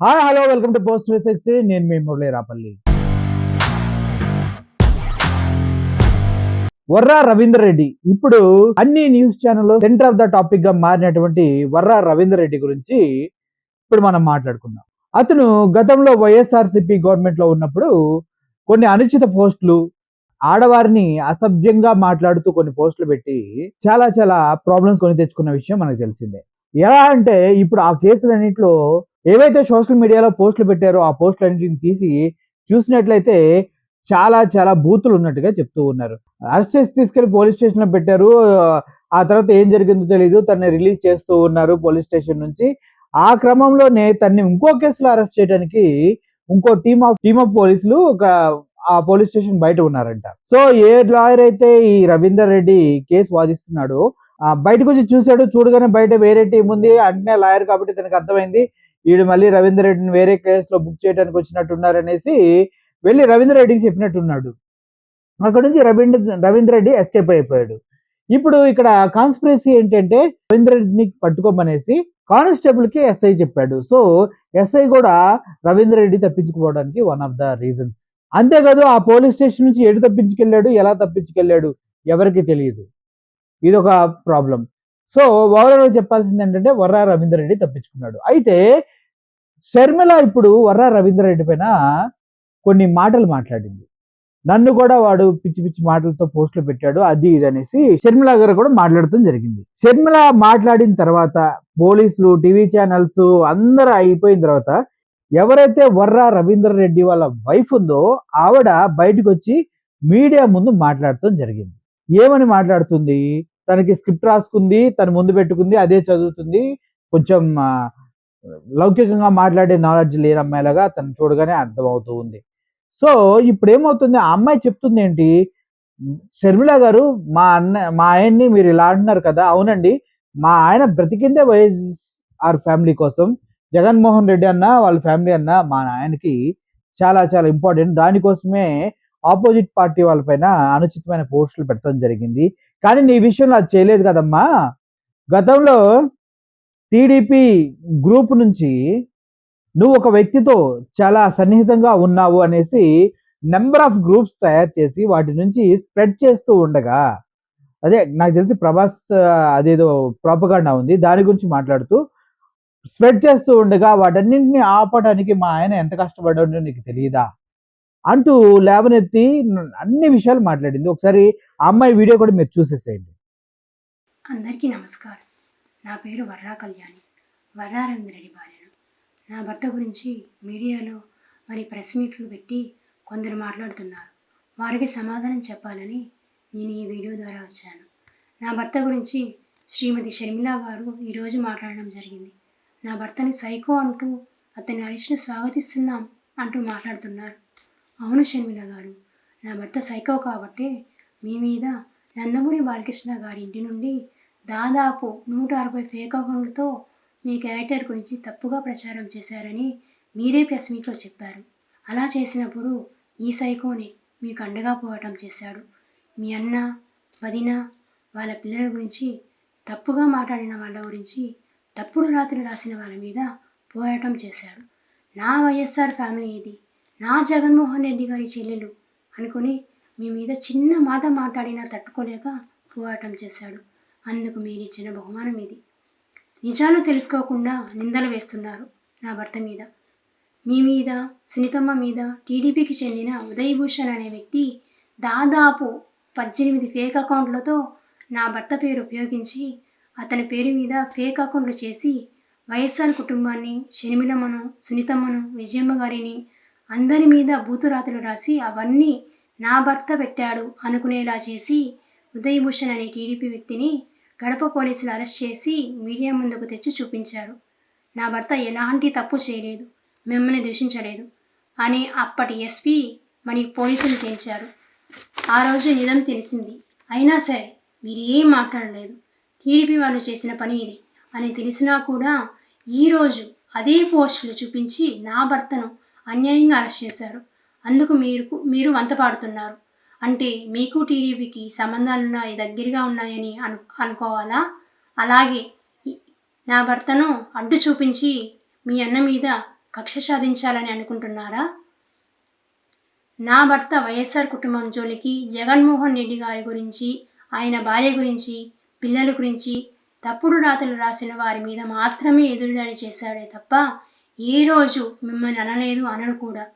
Hi hello welcome to post three sixty నేను మీ మురళీ రాపల్లి. వర్రా రవీందర్ రెడ్డి. ఇప్పుడు అన్ని news channel centre of the టాపిక్గా మారినటువంటి వర్రా రవీందర్ రెడ్డి గురించి ఇప్పుడు మనం మాట్లాడుకుందాం. అతను గతంలో వైఎస్ఆర్సిపి గవర్నమెంట్లో ఉన్నప్పుడు కొన్ని అనుచిత పోస్టులు ఆడవారిని అసభ్యంగా మాట్లాడుతూ కొన్ని పోస్టులు పెట్టి చాలా చాలా ప్రాబ్లమ్స్ కొని తెచ్చుకున్న విషయం మనకు తెలిసిందే. ఎలా అంటే ఇప్పుడు ఆ కేసులన్నింటిలో ఏవైతే సోషల్ మీడియాలో పోస్టులు పెట్టారో ఆ పోస్టులన్నింటిని తీసి చూసినట్లయితే చాలా చాలా బూతులు ఉన్నట్టుగా చెప్తూ ఉన్నారు. అరెస్ట్ చేసి తీసుకెళ్ళి పోలీస్ స్టేషన్లో పెట్టారు. ఆ తర్వాత ఏం జరిగిందో తెలియదు తనని రిలీజ్ చేస్తూ ఉన్నారు పోలీస్ స్టేషన్ నుంచి. ఆ క్రమంలోనే తన్ని ఇంకో కేసులో అరెస్ట్ చేయడానికి ఇంకో టీమ్ ఆఫ్ టీమ్ ఆఫ్ పోలీసులు ఒక ఆ పోలీస్ స్టేషన్ బయట ఉన్నారంట. సో ఏ లాయర్ అయితే ఈ రవీందర్ రెడ్డి కేసు వాదిస్తున్నాడో బయటకు వచ్చి చూశాడు. చూడగానే బయట వేరే టీం ఉంది. అంటే లాయర్ కాబట్టి తనకు అర్థమైంది. వీడు మళ్ళీ రవీందర్ రెడ్డిని వేరే కేసులో బుక్ చేయడానికి వచ్చినట్టున్నారనేసి వెళ్ళి రవీందర్ రెడ్డికి చెప్పినట్టున్నాడు. అక్కడ నుంచి రవీంద్ర రవీంద్ర రెడ్డి ఎస్కేప్ అయిపోయాడు. ఇప్పుడు ఇక్కడ కాన్స్పిరసీ ఏంటంటే రవీంద్ర రెడ్డిని పట్టుకోమనేసి కానిస్టేబుల్కి ఎస్ఐ చెప్పాడు. సో ఎస్ఐ కూడా రవీంద్ర రెడ్డి తప్పించుకోవడానికి వన్ ఆఫ్ ద రీజన్స్ అంతేకాదు ఆ పోలీస్ స్టేషన్ నుంచి ఎటు తప్పించుకెళ్ళాడు ఎలా తప్పించుకెళ్ళాడు ఎవరికి తెలియదు. ఇది ఒక ప్రాబ్లం సో ఓవరాల్గా చెప్పాల్సింది ఏంటంటే వర్రా రవీంద్ర రెడ్డి తప్పించుకున్నాడు. అయితే షర్మిల ఇప్పుడు వర్రా రవీంద్ర రెడ్డి పైన కొన్ని మాటలు మాట్లాడింది. నన్ను కూడా వాడు పిచ్చి పిచ్చి మాటలతో పోస్టులు పెట్టాడు అది ఇది అనేసి షర్మిల గారు కూడా మాట్లాడటం జరిగింది. షర్మిల మాట్లాడిన తర్వాత పోలీసులు టీవీ ఛానల్స్ అందరూ అయిపోయిన తర్వాత ఎవరైతే వర్రా రవీంద్ర రెడ్డి వాళ్ళ వైఫ్ ఉందో ఆవిడ బయటకు వచ్చి మీడియా ముందు మాట్లాడటం జరిగింది. ఏమని మాట్లాడుతుంది? తనకి స్క్రిప్ట్ రాసుకుంది తను ముందు పెట్టుకుంది అదే చదువుతుంది. కొంచెం లౌకికంగా మాట్లాడే నాలెడ్జ్ లేని అమ్మాయిలాగా తను చూడగానే అర్థమవుతూ ఉంది. సో ఇప్పుడు ఏమవుతుంది ఆ అమ్మాయి చెప్తుంది ఏంటి షర్మిల గారు మా అన్న మా ఆయన్ని మీరు ఇలా అంటున్నారు కదా అవునండి మా ఆయన బ్రతికిందే వైఎస్ఆర్ ఫ్యామిలీ కోసం. జగన్మోహన్ రెడ్డి అన్న వాళ్ళ ఫ్యామిలీ అన్న మా ఆయనకి చాలా చాలా ఇంపార్టెంట్. దానికోసమే ఆపోజిట్ పార్టీ వాళ్ళపైన అనుచితమైన పోస్టులు పెట్టడం జరిగింది. కానీ నీ విషయంలో అది చేయలేదు కదమ్మా. గతంలో టీడీపీ గ్రూప్ నుంచి నువ్వు ఒక వ్యక్తితో చాలా సన్నిహితంగా ఉన్నావు అనేసి నెంబర్ ఆఫ్ గ్రూప్స్ తయారు చేసి వాటి నుంచి స్ప్రెడ్ చేస్తూ ఉండగా అదే నాకు తెలిసి ప్రభాస్ అదేదో ప్రాపగాండా ఉంది దాని గురించి మాట్లాడుతూ స్ప్రెడ్ చేస్తూ ఉండగా వాటన్నింటిని ఆపడానికి మా ఆయన ఎంత కష్టపడ్డాడో నీకు తెలియదా అంటూ లేవనెత్తి అన్ని విషయాలు మాట్లాడింది. ఒకసారి ఆ అమ్మాయి వీడియో కూడా మీరు చూసేసేయండి. అందరికీ నమస్కారం. నా పేరు వర్రా కళ్యాణి. వర్రా రవీంద్రెడ్డి భార్యను నా భర్త గురించి మీడియాలో మరి ప్రెస్ మీట్లు పెట్టి కొందరు మాట్లాడుతున్నారు. వారికి సమాధానం చెప్పాలని నేను ఈ వీడియో ద్వారా వచ్చాను. నా భర్త గురించి శ్రీమతి షర్మిల గారు ఈరోజు మాట్లాడడం జరిగింది. నా భర్తని సైకో అంటూ అతని అరెస్ట్ని స్వాగతిస్తున్నాం అంటూ మాట్లాడుతున్నారు. అవును షర్మిల గారు. నా భర్త సైకో కాబట్టే మీ మీద నందమూరి బాలకృష్ణ గారి ఇంటి నుండి దాదాపు నూట అరవై ఫేక్ అకౌంట్లతో మీ క్యారెక్టర్ గురించి తప్పుగా ప్రచారం చేశారని మీరే ప్రెస్ మీట్లో చెప్పారు. అలా చేసినప్పుడు ఈ సైకోని మీకు అండగా పోవటం చేశాడు. మీ అన్న వదిన వాళ్ళ పిల్లల గురించి తప్పుగా మాట్లాడిన వాళ్ళ గురించి తప్పుడు రాత్రి రాసిన వాళ్ళ మీద పోరాటం చేశాడు. నా వైఎస్ఆర్ ఫ్యామిలీ ఇది. నా జగన్మోహన్ రెడ్డి గారి చెల్లెలు అనుకుని మీ మీద చిన్న మాట మాట్లాడినా తట్టుకోలేక పోరాటం చేశాడు. అందుకు మీరు ఇచ్చిన బహుమానం ఇది. నిజాలు తెలుసుకోకుండా నిందలు వేస్తున్నారు నా భర్త మీద. మీ మీద సునీతమ్మ మీద టీడీపీకి చెందిన ఉదయభూషణ్ అనే వ్యక్తి దాదాపు పద్దెనిమిది ఫేక్ అకౌంట్లతో నా భర్త పేరు ఉపయోగించి అతని పేరు మీద ఫేక్ అకౌంట్లు చేసి వైఎస్ఆర్ కుటుంబాన్ని షర్మిలమ్మను సునీతమ్మను విజయమ్మ గారిని అందరి మీద భూతురాతులు రాసి అవన్నీ నా భర్త పెట్టాడు అనుకునేలా చేసి ఉదయ్ భూషణ్ అనే టీడీపీ వ్యక్తిని గడప పోలీసులు అరెస్ట్ చేసి మీడియా ముందుకు తెచ్చి చూపించారు. నా భర్త ఎలాంటి తప్పు చేయలేదు మిమ్మల్ని దూషించలేదు అని అప్పటి ఎస్పీ మరి పోలీసులు తేల్చారు. ఆ రోజు నిజం తెలిసింది. అయినా సరే మీరేం మాట్లాడలేదు. టీడీపీ వాళ్ళు చేసిన పని ఇది అని తెలిసినా కూడా ఈరోజు అదే పోస్టులు చూపించి నా భర్తను అన్యాయంగా అరెస్ట్ చేశారు. అందుకు మీరు మీరు వంతపాడుతున్నారు అంటే మీకు టీడీపీకి సంబంధాలు ఉన్నాయి దగ్గరగా ఉన్నాయని అను అనుకోవాలా? అలాగే నా భర్తను అడ్డు చూపించి మీ అన్న మీద కక్ష సాధించాలని అనుకుంటున్నారా? నా భర్త వైఎస్ఆర్ కుటుంబం జోలికి జగన్మోహన్ రెడ్డి గారి గురించి ఆయన భార్య గురించి పిల్లల గురించి తప్పుడు రాతలు రాసిన వారి మీద మాత్రమే ఎదురుదాడి చేశాడే తప్ప ఏ రోజు మిమ్మల్ని అనలేదు అనడు కూడా.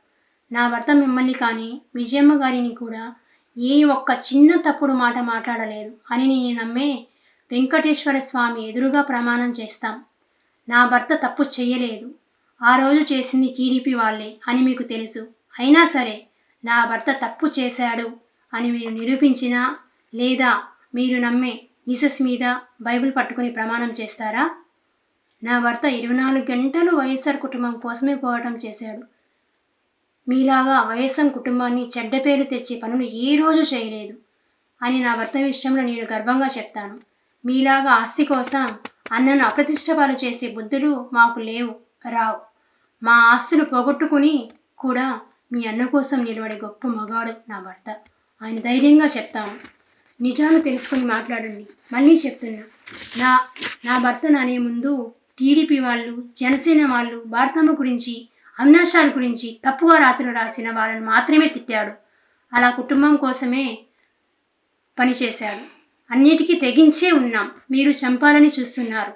నా భర్త మిమ్మల్ని కానీ విజయమ్మ గారిని కూడా ఏ ఒక్క చిన్న తప్పుడు మాట మాట్లాడలేదు అని నేను నమ్మే వెంకటేశ్వర స్వామి ఎదురుగా ప్రమాణం చేస్తాం. నా భర్త తప్పు చేయలేదు. ఆ రోజు చేసింది టీడీపీ వాళ్ళే అని మీకు తెలుసు. అయినా సరే నా భర్త తప్పు చేశాడు అని మీరు నిరూపించినా లేదా మీరు నమ్మే జీసస్ మీద బైబిల్ పట్టుకుని ప్రమాణం చేస్తారా? నా భర్త ఇరవై నాలుగు గంటలు వైఎస్ఆర్ కుటుంబం కోసమే పోరాటం చేశాడు. మీలాగా వైఎస్ఆర్ కుటుంబాన్ని చెడ్డ పేరు తెచ్చే పనులు ఏ రోజు చేయలేదు అని నా భర్త విషయంలో నేను గర్వంగా చెప్తాను. మీలాగా ఆస్తి కోసం అన్నను అప్రతిష్టపాలు చేసే బుద్ధులు మాకు లేవు. రావు. మా ఆస్తులు పోగొట్టుకుని కూడా మీ అన్న కోసం నిలబడే గొప్ప మగాడు నా భర్త. ఆయన ధైర్యంగా చెప్తాను. నిజాలు తెలుసుకొని మాట్లాడండి. మళ్ళీ చెప్తున్నా. నా నా భర్త అనే ముందు టీడీపీ వాళ్ళు జనసేన వాళ్ళు భారతమ్మ గురించి అవినాశాల గురించి తప్పుగా రాతలు రాసిన వాళ్ళని మాత్రమే తిట్టాడు. అలా కుటుంబం కోసమే పనిచేశాడు అన్నిటికీ తెగించే ఉన్నాం. మీరు చంపాలని చూస్తున్నారు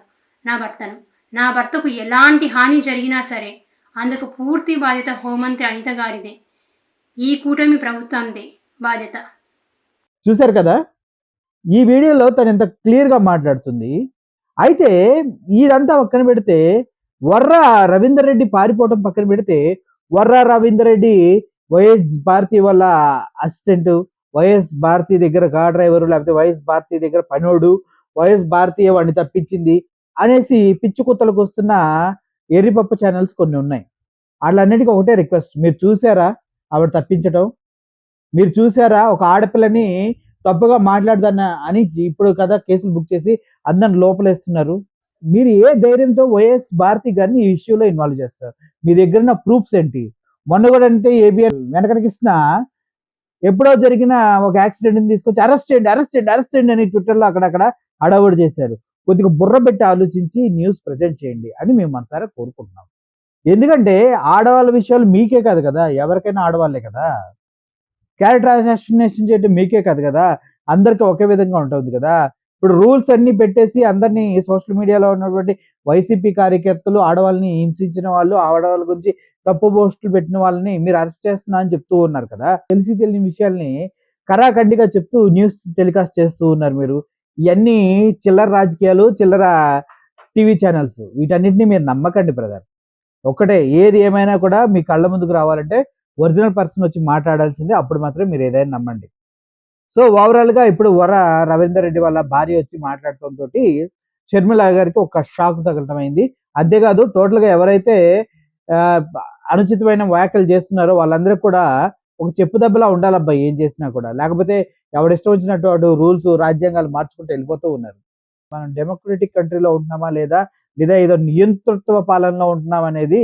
నా భర్తను. నా భర్తకు ఎలాంటి హాని జరిగినా సరే అందుకు పూర్తి బాధ్యత హోంమంత్రి అనిత గారిదే. ఈ కూటమి ప్రభుత్వందే బాధ్యత. చూశారు కదా? ఈ వీడియోలో తను ఎంత క్లియర్గా మాట్లాడుతుంది. అయితే ఇదంతా పక్కన పెడితే వర్ర రవీందర్ రెడ్డి పారిపోవటం పక్కన పెడితే వర్ర రవీందర్ రెడ్డి వైఎస్ భారతి వాళ్ళ అసిస్టెంట్ వైఎస్ భారతి దగ్గర కార్ డ్రైవర్ లేకపోతే వైఎస్ భారతి దగ్గర పనోడు వైఎస్ భారతీయ వాడిని తప్పించింది అనేసి పిచ్చి కుత్తలకు వస్తున్న ఎర్రిపప్పు ఛానల్స్ కొన్ని ఉన్నాయి. వాళ్ళన్నిటికీ ఒకటే రిక్వెస్ట్ మీరు చూసారా? ఆవిడ తప్పించటం. మీరు చూసారా? ఒక ఆడపిల్లని తప్పుగా మాట్లాడదన్న అని ఇప్పుడు కదా కేసులు బుక్ చేసి అందరిని లోపలేస్తున్నారు. మీరు ఏ ధైర్యంతో వైఎస్ భారతి గారిని ఈ ఇష్యూలో ఇన్వాల్వ్ చేస్తారు మీ దగ్గర ఉన్న ప్రూఫ్స్ ఏంటి? మొన్న కూడా అంటే ఏబిఎన్ వెనకనకిస్తున్న ఎప్పుడో జరిగిన ఒక యాక్సిడెంట్ తీసుకొచ్చి అరెస్ట్ చేయండి అరెస్ట్ చేయండి అరెస్ట్ చేయండి అని ట్విట్టర్లో అక్కడక్కడ అడవుడు చేశారు. కొద్దిగా బుర్ర పెట్టి ఆలోచించి న్యూస్ ప్రజెంట్ చేయండి అని మేము మనసారా కోరుకుంటున్నాం. ఎందుకంటే ఆడవాళ్ళ విషయాలు మీకే కాదు కదా ఎవరికైనా ఆడవాళ్ళే కదా. క్యారెక్టర్ అసాసినేషన్ చేయడం మీకే కాదు కదా అందరికీ ఒకే విధంగా ఉంటుంది కదా. ఇప్పుడు రూల్స్ అన్ని పెట్టేసి అందరినీ సోషల్ మీడియాలో ఉన్నటువంటి వైసీపీ కార్యకర్తలు ఆడవాళ్ళని హింసించిన వాళ్ళు ఆడవాళ్ళ గురించి తప్పు పోస్టులు పెట్టిన వాళ్ళని మీరు అరెస్ట్ చేస్తున్నా అని చెప్తూ ఉన్నారు కదా. తెలిసి తెలియని విషయాల్ని కరాఖండిగా చెప్తూ న్యూస్ టెలికాస్ట్ చేస్తూ ఉన్నారు మీరు. ఇవన్నీ చిల్లర రాజకీయాలు చిల్లర టీవీ ఛానల్స్. వీటన్నిటిని మీరు నమ్మకండి బ్రదర్. ఒకటే ఏది ఏమైనా కూడా మీ కళ్ళ ముందుకు రావాలంటే ఒరిజినల్ పర్సన్ వచ్చి మాట్లాడాల్సిందే. అప్పుడు మాత్రం మీరు ఏదైనా నమ్మండి. సో ఓవరాల్గా ఇప్పుడు వర రవీందర్ రెడ్డి వాళ్ళ భార్య వచ్చి మాట్లాడటంతో షర్మిల గారికి ఒక షాక్ తగలటమైంది అంతేకాదు టోటల్గా ఎవరైతే అనుచితమైన వ్యాఖ్యలు చేస్తున్నారో వాళ్ళందరూ కూడా ఒక చెప్పు దెబ్బలా ఉండాలబ్బా ఏం చేసినా కూడా. లేకపోతే ఎవడిష్టం వచ్చినట్టు అటు రూల్స్ రాజ్యాంగాలు మార్చుకుంటూ వెళ్ళిపోతూ ఉన్నారు. మనం డెమోక్రటిక్ కంట్రీలో ఉంటున్నామా లేదా లేదా ఏదో నియంతృత్వ పాలనలో ఉంటున్నాం అనేది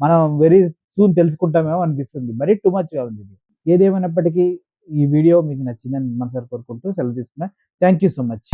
మనం వెరీ సూన్ తెలుసుకుంటామేమో అనిపిస్తుంది. మరీ టూ మచ్గా ఉంది ఇది. ఏదేమైనప్పటికీ ఈ వీడియో మీకు నచ్చిందని మనసారి కోరుకుంటూ సెలవు తీసుకున్నా. Thank you so much